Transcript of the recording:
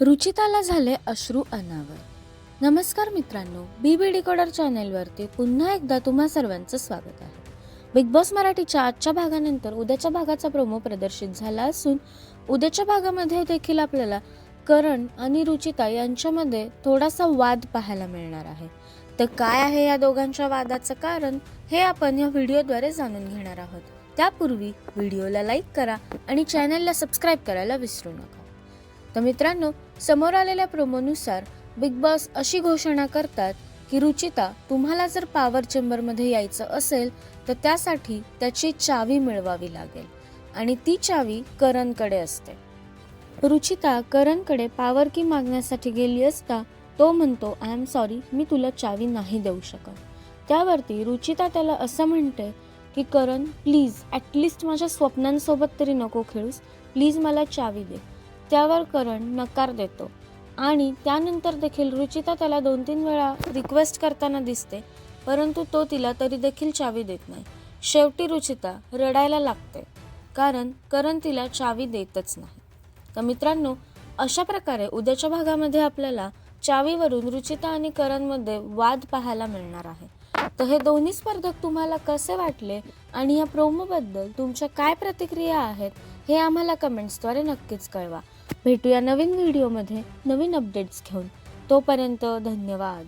रुचिताला झाले अश्रू अनावर. नमस्कार मित्रांनो बी बी डिकोडर चॅनेलवरती पुन्हा एकदा तुम्हा सर्वांचं स्वागत आहे. बिग बॉस मराठीच्या आजच्या भागानंतर उद्याच्या भागाचा प्रोमो प्रदर्शित झाला असून उद्याच्या भागामध्ये देखील आपल्याला करण आणि रुचिता यांच्यामध्ये थोडासा वाद पाहायला मिळणार आहे. तर काय आहे या दोघांच्या वादाचं कारण हे आपण या व्हिडिओद्वारे जाणून घेणार आहोत. त्यापूर्वी व्हिडिओला लाईक करा आणि चॅनलला सबस्क्राईब करायला विसरू नका. तर मित्रांनो समोर आलेल्या प्रोमोनुसार बिग बॉस अशी घोषणा करतात की रुचिता तुम्हाला जर पॉवर चेंबरमध्ये यायचं असेल तर त्यासाठी त्याची चावी मिळवावी लागेल. आणि ती चावी करणकडे असते. रुचिता करणकडे पॉवर की मागण्यासाठी गेली असता तो म्हणतो आय एम सॉरी मी तुला चावी नाही देऊ शकत. त्यावरती रुचिता त्याला असं म्हणते की करण प्लीज ॲटलिस्ट माझ्या स्वप्नांसोबत तरी नको खेळूस. प्लीज मला चावी दे. त्यावर करण नकार देतो. आणि त्यानंतर देखील रुचिता त्याला दोन तीन वेळा रिक्वेस्ट करताना दिसते परंतु तो तिला तरी देखील चावी देत नाही. शेवटी रुचिता रडायला लागते कारण करण तिला चावी देतच नाही. तर मित्रांनो अशा प्रकारे उद्याच्या भागामध्ये आपल्याला चावीवरून रुचिता आणि करणमध्ये वाद पाहायला मिळणार आहे. तर हे दोन्ही स्पर्धक तुम्हाला कसे वाटले आणि या प्रोमोबद्दल तुमच्या काय प्रतिक्रिया आहेत हे आम्हाला कमेंट्सद्वारे नक्कीच कळवा. भेटूया नवीन व्हिडिओमध्ये नवीन अपडेट्स घेऊन. तोपर्यंत धन्यवाद.